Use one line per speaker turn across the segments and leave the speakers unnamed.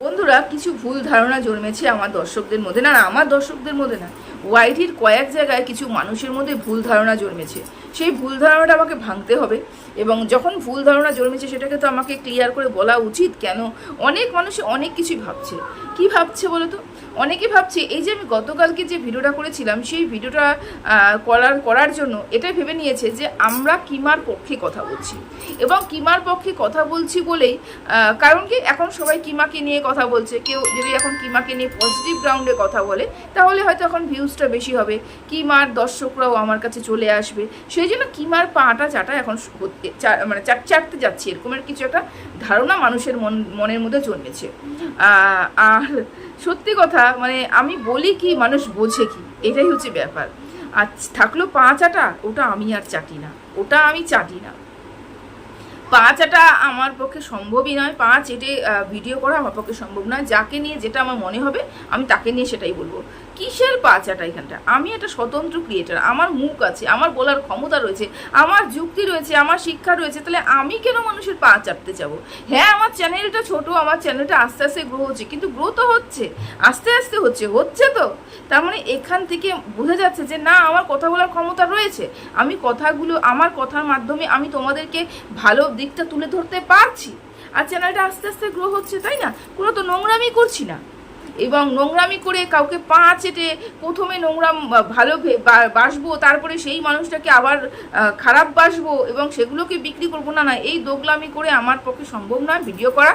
বন্ধুরা কিছু ভুল ধারণা জন্মেছে আমার দর্শকদের মধ্যে। না আমার দর্শকদের মধ্যে না। ওয়াইটির কয়েক জায়গায় কিছু মানুষের মধ্যে ভুল ধারণা জন্মেছে। সেই ভুল ধারণাটা আমাকে ভাঙতে হবে এবং যখন ভুল ধারণা জন্মেছে সেটাকে তো আমাকে ক্লিয়ার করে বলা উচিত কেন? অনেক মানুষে অনেক কিছুই ভাবছে। কি ভাবছে বলো তো? অনেকে ভাবছে, এই যে আমি গতকালকে যে ভিডিওটা করেছিলাম, সেই ভিডিওটা করার করার জন্য এটাই ভেবে নিয়েছে যে আমরা কিমার পক্ষে কথা বলছি। এবং কিমার পক্ষে কথা বলছি বলেই কারণ কি এখন সবাই কিমাকে নিয়ে কথা বলছে। কেউ যদি এখন কিমাকে নিয়ে পজিটিভ গ্রাউন্ডে কথা বলে, তাহলে হয়তো এখন ভিউজটা বেশি হবে। কিমার দর্শকরাও আমার কাছে চলে আসবে। সেই জন্য কিমার পাটা চাটা এখন মানে চাট চাটতে যাচ্ছে। এরকমের কিছু একটা ধারণা মানুষের মন মনের মধ্যে জন্মেছে। আর সত্যি কথা মানে আমি বলি কি, মানুষ বোঝে কি? এটাই হচ্ছে ব্যাপার। আর থাকল পা চাটা, ওটা আমি আর চাটি না। ওটা আমি চাটি না। পা চাটা আমার পক্ষে সম্ভবই নয়। পা চেটে ভিডিও করা আমার পক্ষে সম্ভব নয়। যাকে নিয়ে যেটা আমার মনে হবে, আমি তাকে নিয়ে সেটাই বলব। কিসের পা চাটা এখানটা? আমি একটা স্বতন্ত্র ক্রিয়েটার আমার মুখ আছে, আমার বলার ক্ষমতা রয়েছে, আমার যুক্তি রয়েছে, আমার শিক্ষা রয়েছে, তাহলে আমি কেন মানুষের পা চাপতে যাব? হ্যাঁ আমার চ্যানেলটা ছোট, আমার চ্যানেলটা আস্তে আস্তে গ্রো হচ্ছে, কিন্তু গ্রো তো হচ্ছে, আস্তে আস্তে হচ্ছে হচ্ছে তো। তার মানে এখান থেকে বোঝা যাচ্ছে যে না, আমার কথা বলার ক্ষমতা রয়েছে, আমি কথাগুলো, আমার কথার মাধ্যমে আমি তোমাদেরকে ভালো দিকটা তুলে ধরতে পারছি। আর চ্যানেলটা আস্তে আস্তে গ্রো হচ্ছে, তাই না? কোনো তো নোংরামি করছি না। এবং নোংরামি করে কাউকে পা চেটে প্রথমে নোংরাম ভালো বাসবো, তারপরে সেই মানুষটাকে আবার খারাপ বাসবো এবং সেগুলোকে বিক্রি করব। না না, এই দোগলামি করে আমার পক্ষে সম্ভব নয় ভিডিও করা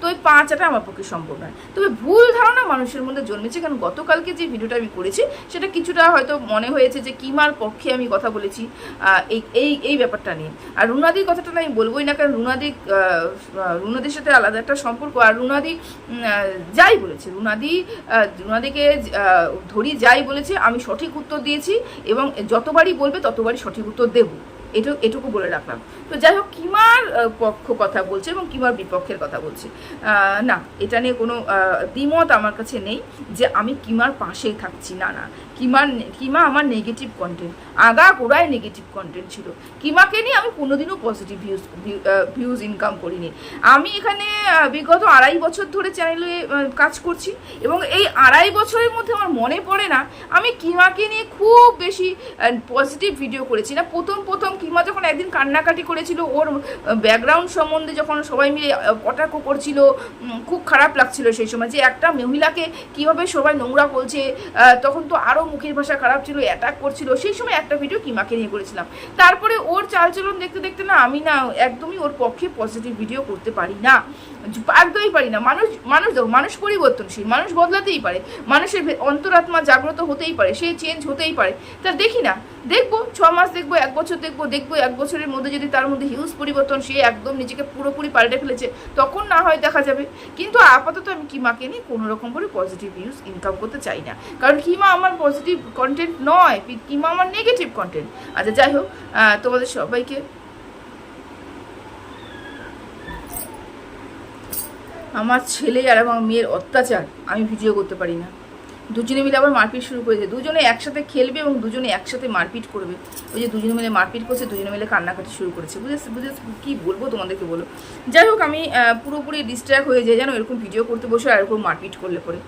তো ওই পা চাটা আমার পক্ষে সম্ভব নয়। তবে ভুল ধারণা মানুষের মধ্যে জন্মেছে, কারণ গতকালকে যে ভিডিওটা আমি করেছি, সেটা কিছুটা হয়তো মনে হয়েছে যে কিমার পক্ষে আমি কথা বলেছি এই এই এই ব্যাপারটা নিয়ে। আর রুনাদির কথাটা আমি বলবোই না, কারণ রুনাদি রুনাদির সাথে আলাদা একটা সম্পর্ক, আর রুনাদি যাই বলেছে, রুনাদি আহ, জুনাদিকে ধরি যাই বলেছে আমি সঠিক উত্তর দিয়েছি এবং যতবারই বলবে ততবারই সঠিক উত্তর দেবো। এটু, এটুকু বলে রাখলাম। তো যাই হোক, কিমার পক্ষ কথা বলছে এবং কিমার বিপক্ষের কথা বলছে। না, এটা নিয়ে কোনো দ্বিমত আমার কাছে নেই যে আমি কিমার পাশেই থাকছি। না না, কিমার কিমা আমার নেগেটিভ কন্টেন্ট আগা গোড়ায় নেগেটিভ কন্টেন্ট ছিল। কিমাকে নিয়ে আমি কোনোদিনও পজিটিভ ভিউজ ভিউজ ইনকাম করিনি। আমি এখানে বিগত আড়াই বছর ধরে চ্যানেলে কাজ করছি এবং এই আড়াই বছরের মধ্যে আমার মনে পড়ে না, আমি কিমাকে নিয়ে খুব বেশি পজিটিভ ভিডিও করেছি। না, প্রথম প্রথম কিমা যখন একদিন কান্নাকাটি করেছিল, ওর ব্যাকগ্রাউন্ড সম্বন্ধে যখন সবাই মিলে কটাক্ষ করছিল খুব খারাপ লাগছিল সেই সময় যে একটা মহিলাকে কীভাবে সবাই নোংরা বলছে তখন তো আরও মুখের ভাষা খারাপ ছিল অ্যাটাক করছিল। সেই সময় একটা ভিডিও কিমাকে নিয়ে করেছিলাম। তারপরে ওর চালচলন দেখতে দেখতে না, আমি না, একদমই ওর পক্ষে পজিটিভ ভিডিও করতে পারি না। একদমই পারি না। মানুষ মানুষ দেখো, মানুষ পরিবর্তনশীল, মানুষ বদলাতেই পারে। মানুষের অন্তরাত্মা জাগ্রত হতেই পারে, সে চেঞ্জ হতেই পারে। তা দেখি না। দেখব, ছ মাস দেখব, এক বছর দেখব দেখব, এক বছরের মধ্যে যদি তার মধ্যে হিউজ পরিবর্তন, সে একদম নিজেকে পুরোপুরি পাল্টে ফেলেছে, তখন না হয় দেখা যাবে। কিন্তু আপাতত আমি কিমাকে নিয়ে কোনো রকম করে পজিটিভ ভিউজ ইনকাম করতে চাই না। কারণ কিমা আমার পজিটিভ কন্টেন্ট নয়, কিমা আমার নেগেটিভ কন্টেন্ট আচ্ছা যাই হোক তোমাদের সবাইকে আমার ছেলে আর এবং মেয়ের অত্যাচার, আমি ভিডিও করতে পারি না। দুজনে মিলে আবার মারপিট শুরু করেছে। দুজনে একসাথে খেলবে এবং দুজনে একসাথে মারপিট করবে। ওই যে দুজনে মিলে মারপিট করছে, দুজনে মিলে কান্নাকাটি শুরু করেছে। বুঝেছি বুঝেছ কী বলব তোমাদেরকে বলো। যাই হোক, আমি পুরোপুরি ডিস্ট্র্যাক্ট হয়ে যাই, যেন এরকম ভিডিও করতে বসে আর এরকম মারপিট করলে পরে।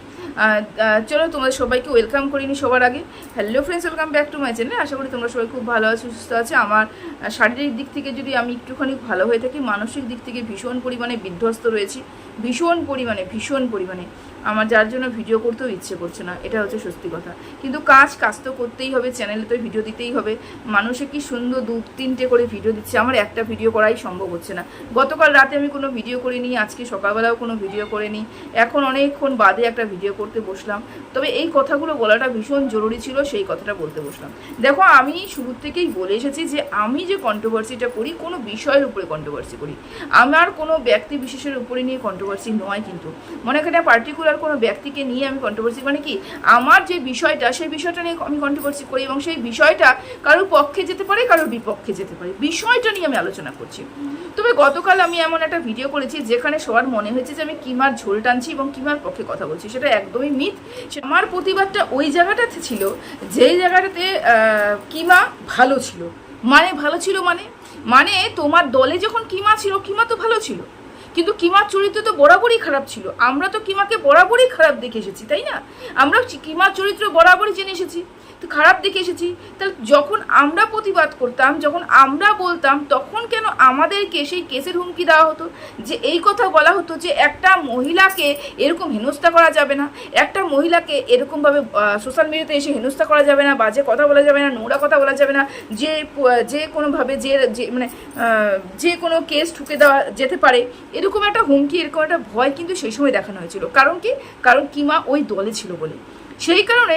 চলো তোমাদের সবাইকে ওয়েলকাম করিনি সবার আগে। Hello friends welcome back to my channel আশা করি তোমরা সবাই খুব ভালো আছো, সুস্থ আছে। আমার শারীরিক দিক থেকে যদি আমি একটুখানি ভালো হয়ে থাকি, মানসিক দিক থেকে ভীষণ পরিমাণে বিধ্বস্ত রয়েছি। ভীষণ পরিমাণে ভীষণ পরিমাণে। আমার যার জন্য ভিডিও করতেও ইচ্ছে করছে না, এটা হচ্ছে সত্যি কথা। কিন্তু কাজ কাজ তো করতেই হবে চ্যানেলে তো ভিডিও দিতেই হবে। মানুষে কি সুন্দর দু তিনটে করে ভিডিও দিচ্ছে, আমার একটা ভিডিও করাই সম্ভব হচ্ছে না। গতকাল রাতে আমি কোনো ভিডিও করিনি, আজকে সকালবেলাও কোনো ভিডিও করিনি। এখন অনেকক্ষণ বাদে একটা ভিডিও করতে বসলাম। তবে এই কথাগুলো বলাটা ভীষণ জরুরি ছিল, সেই কথাটা বলতে বসলাম। দেখো, আমি শুরু থেকেই বলে এসেছি যে আমি যে কন্ট্রোভার্সিটা করি, কোনো বিষয়ের উপরে কন্ট্রোভার্সি করি। আমার কোনো ব্যক্তি বিশেষের উপরে নিয়ে কন্ট্রোভার্সি নয় কিন্তু। মনে করি পার্টিকুলার কোনো ব্যক্তিকে নিয়ে আমি কন্ট্রোভার্সি মানে কি, আমার যে বিষয়টা, সেই বিষয়টা নিয়ে আমি কন্ট্রোভার্সি করি এবং সেই বিষয়টা কারোর পক্ষে যেতে পারে, কারোর বিপক্ষে যেতে পারে। বিষয়টা নিয়ে আমি আলোচনা করছি। তবে গতকাল আমি এমন একটা ভিডিও করেছি যেখানে সবার মনে হয়েছে যে আমি কিমার ঝোল টানছি এবং কিমার পক্ষে কথা বলছি। সেটা একদমই মিথ। আমার প্রতিবাদটা ওই জায়গাটাতে ছিল, যেই জায়গাটাতে কিমা ভালো ছিল। মানে ভালো ছিল মানে? মানে তোমার দলে যখন কিমা ছিল, কিমা তো ভালো ছিল। কিন্তু কিমার চরিত্র তো বরাবরই খারাপ ছিল। আমরা তো কিমাকে বরাবরই খারাপ দেখে এসেছি, তাই না? আমরা কিমার চরিত্র বরাবরই জেনে এসেছি। তো খারাপ দেখে এসেছি। তাহলে যখন আমরা প্রতিবাদ করতাম, যখন আমরা বলতাম, তখন কেন আমাদেরকে সেই কেসের হুমকি দেওয়া হতো? যে এই কথা বলা হতো যে একটা মহিলাকে এরকম হেনস্থা করা যাবে না, একটা মহিলাকে এরকমভাবে সোশ্যাল মিডিয়াতে এসে হেনস্থা করা যাবে না, বাজে কথা বলা যাবে না, নোংরা কথা বলা যাবে না, যে যে কোনোভাবে যে মানে যে কোনো কেস ঠুকে দেওয়া যেতে পারে, এরকম একটা হুমকি, এরকম একটা ভয় কিন্তু সেই সময় দেখানো হয়েছিল। কারণ কি? কারণ কিমা ওই দলে ছিল বলে। সেই কারণে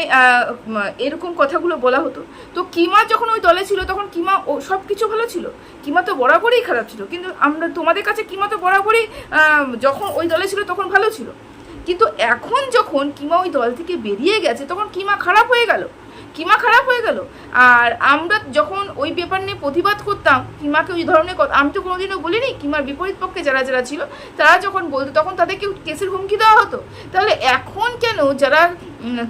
এরকম কথাগুলো বলা হতো। তো কিমা যখন ওই দলে ছিল, তখন কিমা ও সব কিছু ভালো ছিল। কিমা তো বরাবরই খারাপ ছিল। কিন্তু আমরা, তোমাদের কাছে কিমা তো বরাবরই যখন ওই দলে ছিল, তখন ভালো ছিল। কিন্তু এখন যখন কিমা ওই দল থেকে বেরিয়ে গেছে, তখন কিমা খারাপ হয়ে গেল। কিমা খারাপ হয়ে গেল? আর আমরা যখন ওই পেপার নিয়ে প্রতিবাদ করতাম, কিমাকে ওই ধরনের আমি তো কোনোদিনও বলিনি, কিমার বিপরীত পক্ষে যারা যারা ছিল, তারা যখন বলতো, তখন তাদেরকে কেসের হুমকি দেওয়া হতো। তাহলে এখন কেন যারা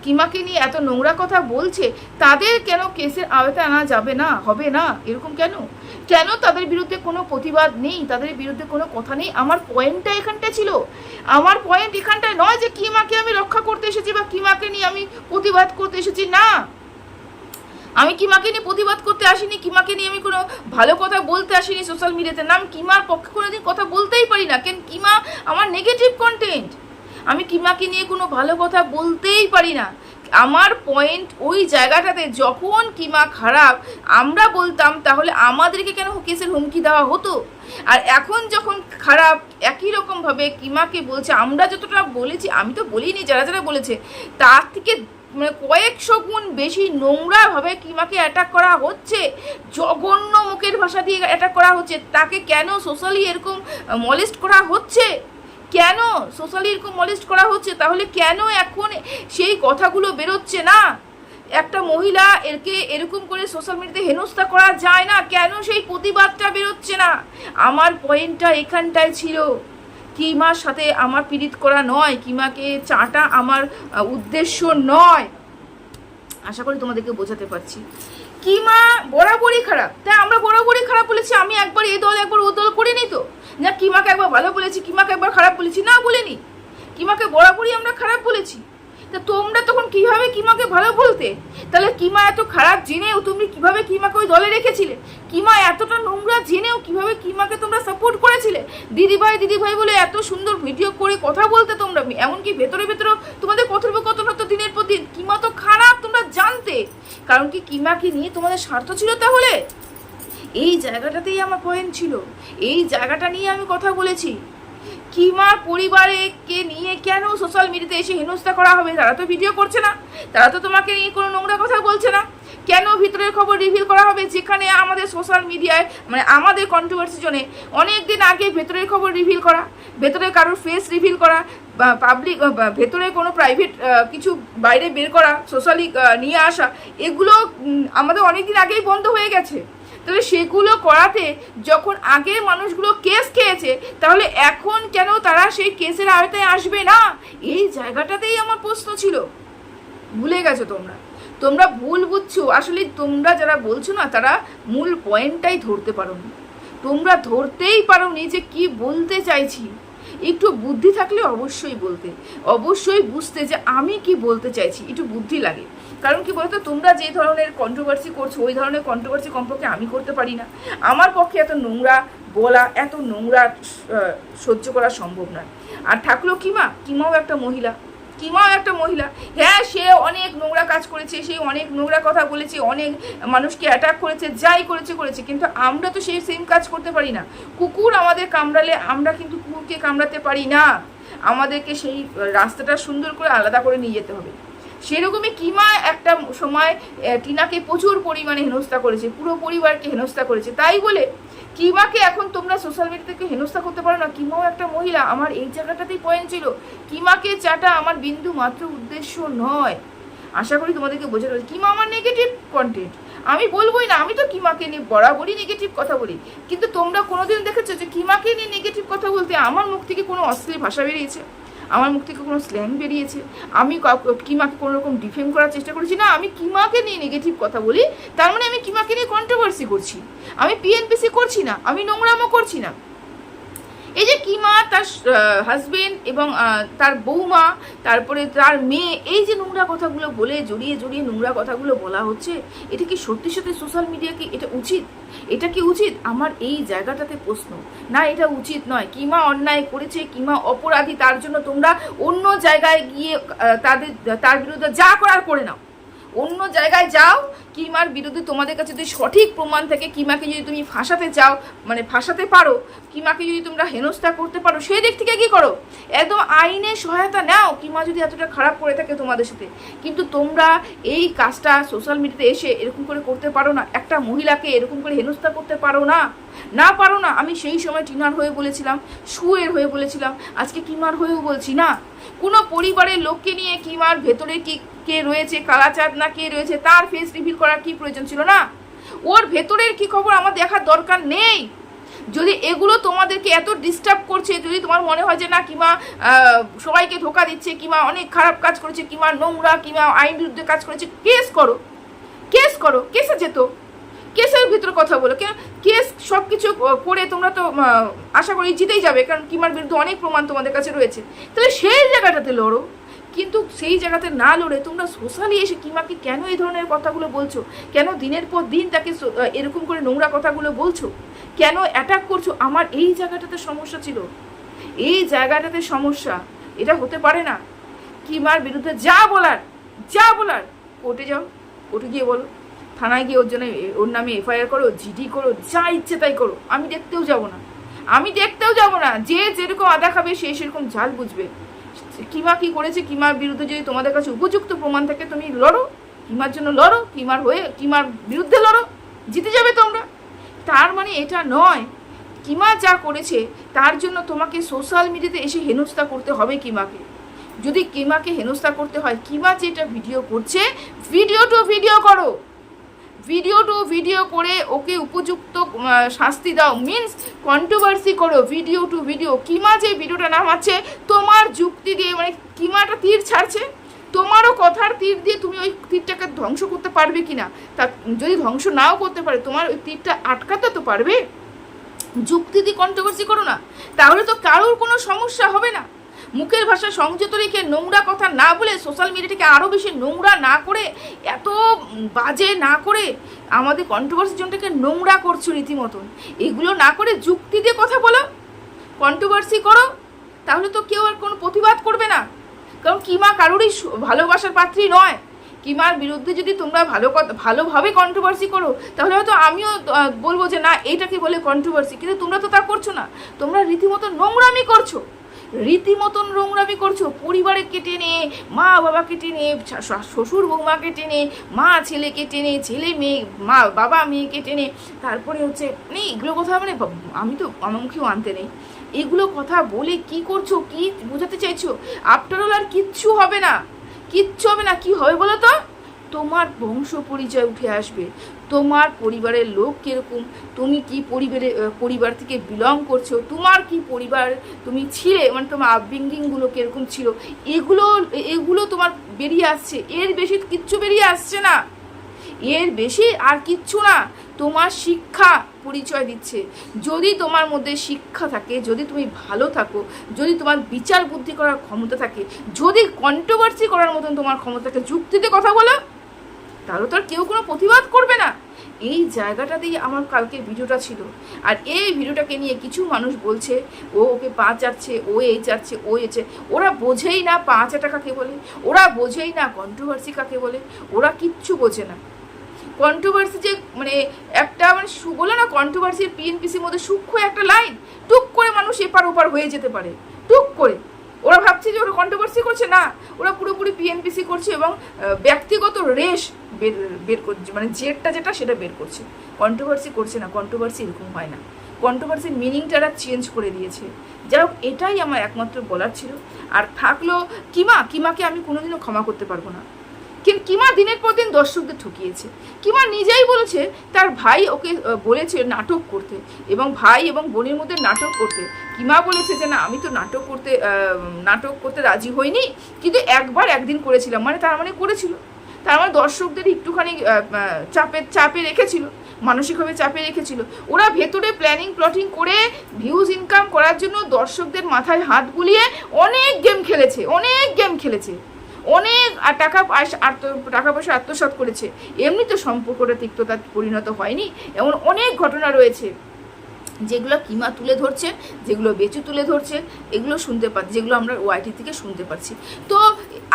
কিমাকে নিয়ে এত নোংরা কথা বলছে, তাদের কেন কেসের আওতায় আনা যাবে না, হবে না? এরকম কেন? কেন তাদের বিরুদ্ধে কোনো প্রতিবাদ নেই? তাদের বিরুদ্ধে কোনো কথা নেই? আমার পয়েন্টটা এখানটা ছিল। আমার পয়েন্ট এখানটায় নয় যে কিমাকে আমি রক্ষা করতে এসেছি বা কিমাকে নিয়ে আমি প্রতিবাদ করতে এসেছি, না। আমি কিমাকে নিয়ে প্রতিবাদ করতে আসিনি, কিমাকে নিয়ে আমি কোনো ভালো কথা বলতে আসিনি সোশ্যাল মিডিয়াতে না আমি কিমার পক্ষে কোনোদিন কথা বলতেই পারি না। কেন কিমা আমার নেগেটিভ কন্টেন্ট আমি কিমাকে নিয়ে কোনো ভালো কথা বলতেই পারি না। আমার পয়েন্ট ওই জায়গাটাতে যখন কিমা খারাপ, আমরা বলতাম, তাহলে আমাদেরকে কেন কেসের হুমকি দেওয়া হতো? আর এখন যখন খারাপ, একই রকমভাবে কিমাকে বলছে, আমরা যতটা বলেছি, আমি তো বলিনি, যারা যারা বলেছে, তার থেকে মানে কয়েকশো গুণ বেশি নোংরাভাবে কিমাকে অ্যাটাক করা হচ্ছে, জঘন্য মুখের ভাষা দিয়ে অ্যাটাক করা হচ্ছে, তাকে কেন সোশ্যালি এরকম মলেস্ট করা হচ্ছে? কেন সোশ্যালি এরকম মলেস্ট করা হচ্ছে? তাহলে কেন এখন সেই কথাগুলো বেরোচ্ছে না? একটা মহিলা এরকে এরকম করে সোশ্যাল মিডিয়াতে হেনস্থা করা যায় না, কেন সেই প্রতিবাদটা বেরোচ্ছে না? আমার পয়েন্টটা এখানটায় ছিল। কিমার সাথে আমার পীড়িত করা নয়, কিমাকে চাটা আমার উদ্দেশ্য নয়। আশা করি তোমাদেরকে বোঝাতে পারছি। কিমা বরাবরই খারাপ। তাই আমরা বরাবরই খারাপ বলেছি, আমি একবার এই দল, একবার ও দল করিনি তো। না, কিমাকে একবার ভালো বলেছি, কিমাকে একবার খারাপ বলেছি, না বলিনি। কিমাকে বরাবরই আমরা খারাপ বলেছি। তা তোমরা তখন কীভাবে কিমাকে ভালো বলতে? তাহলে কিমা এত খারাপ জেনেও তুমি কীভাবে কিমাকে ওই দলে রেখেছিলে? কিমা এতটা নোংরা জেনেও কীভাবে কিমাকে তোমরা সাপোর্ট করেছিলে? দিদিভাই দিদিভাই বলে এত সুন্দর ভিডিও করে কথা বলতে তোমরা। এমনকি ভেতরে ভেতরে তোমাদের কথোপকথন হতো দিনের পর দিন। কিমা তো খারাপ, তোমরা জানতে। কারণ কি কিমাকে নিয়ে তোমাদের স্বার্থ ছিল তাহলে? এই জায়গাটাতেই আমার পয়েন্ট ছিল। এই জায়গাটা নিয়ে আমি কথা বলেছি। কিমার পরিবারকে নিয়ে কেন সোশ্যাল মিডিয়াতে এসে হেনস্থা করা হবে? তারা তো ভিডিও করছে না। তারা তো তোমাকে নিয়ে কোনো নোংরা কথা বলছে না। কেন ভিতরের খবর রিভিল করা হবে? যেখানে আমাদের সোশ্যাল মিডিয়ায় মানে আমাদের কন্ট্রোভার্সি জন্য অনেক দিন আগে ভেতরের খবর রিভিল করা, ভেতরে কারোর ফেস রিভিল করা পাবলিক ভেতরে কোনো প্রাইভেট কিছু বাইরে বের করা সোশ্যালি নিয়ে আসা, এগুলো আমাদের অনেক দিন আগেই বন্ধ হয়ে গেছে। তাহলে সেগুলো করাতে যখন আগে মানুষগুলো কেস খেয়েছে, তাহলে এখন কেন তারা সেই কেসের আওতায় আসবে না? এই জায়গাটাতেই আমার প্রশ্ন ছিল। ভুলে গেছো তোমরা। তোমরা ভুল বুঝছ। আসলে তোমরা যারা বলছো না, তারা মূল পয়েন্টটাই ধরতে পারো তোমরা ধরতেই পারো নি যে কি বলতে চাইছি। একটু বুদ্ধি থাকলে অবশ্যই বলতে। অবশ্যই বুঝতে যে আমি কি বলতে চাইছি, একটু বুদ্ধি লাগে। কারণ কি বলতো, তোমরা যে ধরনের কন্ট্রোভার্সি করছ, ওই ধরনের কন্ট্রোভার্সি কমপক্ষে আমি করতে পারি না। আমার পক্ষে এত নোংরা বলা, এত নোংরা সহ্য করা সম্ভব নয়। আর থাকল কিমা কিমাও একটা মহিলা? কিমাও একটা মহিলা? হ্যাঁ সে অনেক নোংরা কাজ করেছে, সে অনেক নোংরা কথা বলেছে, অনেক মানুষকে অ্যাটাক করেছে, যাই করেছে করেছে। কিন্তু আমরা তো সেই সেম কাজ করতে পারি না। কুকুর আমাদের কামড়ালে আমরা কিন্তু কুকুরকে কামড়াতে পারি না। আমাদেরকে সেই রাস্তাটা সুন্দর করে আলাদা করে নিয়ে যেতে হবে। সেরকমই কিমা একটা সময় টিনাকে প্রচুর পরিমাণে হেনস্থা করেছে, পুরো পরিবারকে হেনস্থা করেছে। তাই বলে কিমাকে এখন তোমরা সোশ্যাল মিডিয়া থেকে হেনস্থা করতে পারো না? কিমাও একটা মহিলা, আমার এই জায়গাটাতেই পয়েন্ট ছিল। কিমাকে চাটা আমার বিন্দু মাত্র উদ্দেশ্য নয়। আশা করি তোমাদেরকে পারছি কিমা আমার নেগেটিভ কন্টেন্ট আমি বলবোই না, আমি তো কিমাকে নিয়ে বরাবরই নেগেটিভ কথা বলি। কিন্তু তোমরা কোনোদিন দেখেছ যে কিমাকে নিয়ে নেগেটিভ কথা বলতে আমার মুখ থেকে কোনো অশ্লীল ভাষা বেরিয়েছে? আমার মুখ থেকে কোনো স্ল্যাং বেরিয়েছে। আমি কিমাকে কোনো রকম ডিফেম করার চেষ্টা করেছি না, আমি কিমাকে নিয়ে নেগেটিভ কথা বলি, তার মানে আমি কিমাকে নিয়ে কন্ট্রোভার্সি করছি। আমি পিএনপিসি করছি না, আমি নোংরামো করছি না। এই যে কিমা, তার হাজবেন্ড এবং তার বৌমা, তারপরে তার মেয়ে, এই যে নোংরা কথাগুলো বলে জড়িয়ে জড়িয়ে নোংরা কথাগুলো বলা হচ্ছে, এটা কি সত্যি সত্যি সোশ্যাল মিডিয়া কি এটা উচিত? এটা কি উচিত? আমার এই জায়গাটাতে প্রশ্ন। না, এটা উচিত নয়। কিমা অন্যায় করেছে, কিমা অপরাধী, তার জন্য তোমরা অন্য জায়গায় গিয়ে তাদের, তার বিরুদ্ধে যা করার করে নাও। অন্য জায়গায় যাও, কিমার বিরুদ্ধে তোমাদের কাছে যদি সঠিক প্রমাণ থাকে, কিমাকে যদি তুমি ফাঁসাতে চাও মানে ফাঁসাতে পারো, কিমাকে যদি তোমরা হেনস্থা করতে পারো, সেই দিক থেকে কী করো? একদম আইনের সহায়তা নাও, কিমা যদি এতটা খারাপ করে থাকে তোমাদের সাথে। কিন্তু তোমরা এই কাজটা সোশ্যাল মিডিয়াতে এসে এরকম করে করতে পারো না। একটা মহিলাকে এরকম করে হেনস্থা করতে পারো না। না পারো না। আমি সেই সময় টিনার হয়ে বলেছিলাম, সুয়ের হয়ে বলেছিলাম, আজকে কিমার হয়েও বলছি না। কোনো পরিবারের লোককে নিয়ে কিমার ভেতরে কি কে রয়েছে কালাচাঁদ না কে রয়েছে, তার ফেস রিভিল করার কি প্রয়োজন ছিল না? ওর ভেতরের কি খবর আমার দেখার দরকার নেই? যদি এগুলো তোমাদেরকে এত ডিস্টার্ব করছে, যদি তোমার মনে হয় যে না কিমা সবাইকে ধোকা দিচ্ছে কিমা অনেক খারাপ কাজ করেছে কিমা নোংরা কিমা আইন বিরুদ্ধে কাজ করেছে কেস করো। কেস করো। কেসে যেত। কেসের ভিতরে কথা বলো। কেন? কেস সব কিছু করে তোমরা তো আশা করি জিতেই যাবে, কারণ কিমার বিরুদ্ধে অনেক প্রমাণ তোমাদের কাছে রয়েছে। তাহলে সেই জায়গাটাতে লড়ো। কিন্তু সেই জায়গাতে না লড়ে তোমরা সোশ্যালি এসে কিমাকে কেন এই ধরনের কথাগুলো বলছো? কেন দিনের পর দিন তাকে এরকম করে নোংরা কথাগুলো বলছো? কেন অ্যাটাক করছ? আমার এই জায়গাটাতে সমস্যা ছিল। এই জায়গাটাতে সমস্যা। এটা হতে পারে না। কিমার বিরুদ্ধে যা বলার যা বলার। কোর্টে যাও, কোর্টে গিয়ে বলো। থানায় গিয়ে ওর জন্য, ওর নামে এফআইআর করো, জিডি করো, যা ইচ্ছে তাই করো। আমি দেখতেও যাব না। আমি দেখতেও যাব না। যে যেরকম আদা খাবে, সে সেরকম ঝাল বুঝবে। কিমা কি করেছে? কিমার বিরুদ্ধে যদি তোমাদের কাছে উপযুক্ত প্রমাণ থাকে, তুমি লড়ো। কিমার জন্য লড়ো, কিমার হয়ে, কিমার বিরুদ্ধে লড়ো। জিতে যাবে তোমরা। তার মানে এটা নয়। কিমা যা করেছে, তার জন্য তোমাকে সোশ্যাল মিডিয়াতে এসে হেনস্থা করতে হবে কিমাকে। যদি কিমাকে হেনস্থা করতে হয়, কিমা যেটা ভিডিও করছে ভিডিও টু ভিডিও করো। ভিডিও টু ভিডিও করে ওকে উপযুক্ত শাস্তি দাও। মিন্স কন্ট্রোভার্সি করো ভিডিও টু ভিডিও। কিমা যে ভিডিওটা নামাচ্ছে, তোমার যুক্তি দিয়ে মানে কিমাটা তীর ছাড়ছে, তোমারও কথার তীর দিয়ে তুমি ওই তীরটাকে ধ্বংস করতে পারবে কি না তা যদি ধ্বংস নাও করতে পারে, তোমার ওই তীরটা আটকাতে তো পারবে? যুক্তি দিয়ে কন্ট্রোভার্সি করো না। তাহলে তো কারোর কোনো সমস্যা হবে না। মুখের ভাষা সংযত রেখে নোংরা কথা না বলে সোশ্যাল মিডিয়াটাকে আরও বেশি নোংরা না করে, এত বাজে না করে আমাদের কন্ট্রোভার্সি জনটাকে নোংরা করছ রীতিমতন। এগুলো না করে যুক্তি দিয়ে কথা বলো কন্ট্রোভার্সি করো, তাহলে তো কেউ আর কোনো প্রতিবাদ করবে না। কারণ কিমা কারোরই ভালোবাসার পাত্রী নয়। কিমার বিরুদ্ধে যদি তোমরা ভালো ভালোভাবে কন্ট্রোভার্সি করো, তাহলে হয়তো আমিও বলব যে না, এইটাকে বলে কন্ট্রোভার্সি কিন্তু তোমরা তো তা করছ না। তোমরা রীতিমতো নোংরামি করছ। রীতিমতন নোংরামি করছ? পরিবারে কেটে নে, মা বাবাকে টেনে শ্বশুর বৌমাকে টেনে, মা ছেলেকে টেনে, ছেলে মেয়ে, মা, বাবা মেয়েকে টেনে, তারপরে হচ্ছে মানে এগুলো কথা মানে আমি তো আমার মুখেও আনতে নেই। এগুলো কথা বলে কি করছ? কি বোঝাতে চাইছো? আফটার অল আর কিচ্ছু হবে না। কিচ্ছু হবে না। কি হবে বলো তো? তোমার বংশ পরিচয় উঠে আসবে। তোমার পরিবারের লোক কীরকম? তুমি কি পরিবারে পরিবার থেকে বিলং করছ? তোমার কি পরিবার? তুমি ছিলে? মানে তোমার আপব্রিঙ্গিংগুলো কীরকম ছিল? এগুলো এগুলো তোমার বেরিয়ে আসছে। এর বেশি কিচ্ছু বেরিয়ে আসছে না। এর বেশি আর কিচ্ছু না। তোমার শিক্ষা পরিচয় দিচ্ছে। যদি তোমার মধ্যে শিক্ষা থাকে, যদি তুমি ভালো থাকো, যদি তোমার বিচার বুদ্ধি করার ক্ষমতা থাকে, যদি কন্ট্রোভার্সি করার মতন তোমার ক্ষমতা থাকে যুক্তিতে কথা বলো তাহলে তো আর কেউ কোনো প্রতিবাদ করবে না। এই জায়গাটাতেই আমার কালকে ভিডিওটা ছিল। আর এই ভিডিওটাকে নিয়ে কিছু মানুষ বলছে, ও ওকে পা চাচ্ছে, ও এই চাচ্ছে, ও এছে ওরা বোঝেই না পা চাটা কাকে বলে, ওরা বোঝেই না কন্ট্রোভার্সি কাকে বলে, ওরা কিচ্ছু বোঝে না। কন্ট্রোভার্সি যে মানে একটা মানে বলে না কন্ট্রোভার্সির পিএনপিসির মধ্যে সূক্ষ্ম একটা লাইন টুক করে মানুষ এপার ওপার হয়ে যেতে পারে, টুক করে। ওরা ভাবছে যে ওরা কন্ট্রোভার্সি করছে, না, ওরা পুরোপুরি পিএনপিসি করছে এবং ব্যক্তিগত রেশ বের বের করছে মানে জেটটা যেটা সেটা বের করছে। কন্ট্রোভার্সি করছে না কন্ট্রোভার্সি এরকম হয় না। কন্ট্রোভার্সির মিনিংটা এরা চেঞ্জ করে দিয়েছে। যাই হোক, এটাই আমার একমাত্র বলার ছিল। আর থাকল কিমা, কিমাকে আমি কোনোদিনও ক্ষমা করতে পারব না। কিন্তু কিমা দিনের পর দিন দর্শকদের ঠকিয়েছে। কিমা নিজেই বলেছে তার ভাই ওকে বলেছে নাটক করতে এবং ভাই এবং বোনের মধ্যে নাটক করতে। কিমা বলেছে যে, না, আমি তো নাটক করতে নাটক করতে রাজি হইনি। কিন্তু একবার একদিন করেছিলাম। মানে তার মানে করেছিল। তার মানে দর্শকদের একটুখানি চাপে চাপে রেখেছিল। মানসিকভাবে চাপে রেখেছিল। ওরা ভেতরে প্ল্যানিং প্লটিং করে ভিউজ ইনকাম করার জন্য দর্শকদের মাথায় হাত বুলিয়ে অনেক গেম খেলেছে, অনেক গেম খেলেছে। অনেক টাকা টাকা পয়সা আত্মসাত করেছে। এমনি তো সম্পর্কটা তিক্ততা পরিণত হয়নি। এমন অনেক ঘটনা রয়েছে, যেগুলো কিমা তুলে ধরছে, যেগুলো বেচু তুলে ধরছে, এগুলো শুনতে পাচ্ছি যেগুলো আমরা ওয়াইটি থেকে শুনতে পাচ্ছি। তো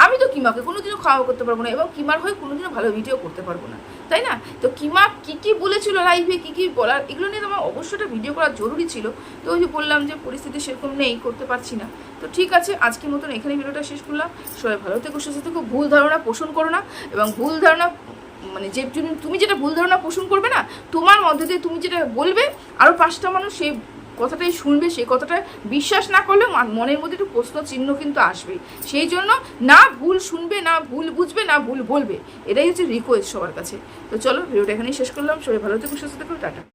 আমি তো কিমাকে কোনোদিনও খাওয়া করতে পারব না এবং কিমার হয়ে কোনোদিনও ভালো ভিডিও করতে পারব না, তাই না? তো কিমা কী কী বলেছিল লাইভে কী কী বলার, এগুলো নিয়ে আমার অবশ্যটা ভিডিও করা জরুরি ছিল। তো ওই যে বললাম যে পরিস্থিতি সেরকম নেই, করতে পারছি না। তো ঠিক আছে, আজকের মতন এখানে ভিডিওটা শেষ করলাম। সবাই ভালো থেকো, সুস্থ থেকো, ভুল ধারণা পোষণ করো না এবং ভুল ধারণা মানে যে তুমি যেটা ভুল ধারণা পোষণ করবে না, তোমার মধ্যে দিয়ে তুমি যেটা বলবে আরও পাঁচটা মানুষ সেই কথাটাই শুনবে, সেই কথাটা বিশ্বাস না করলে মান- মনের মধ্যে একটু প্রশ্ন চিহ্ন কিন্তু আসবে। সেই জন্য না ভুল শুনবে, না ভুল বুঝবে, না ভুল বলবে। এটাই হচ্ছে রিকোয়েস্ট সবার কাছে। তো চলো ভিডিওটা এখানেই শেষ করলাম। সবাই ভালো থেকে, সুস্থ থেকো, টাটা।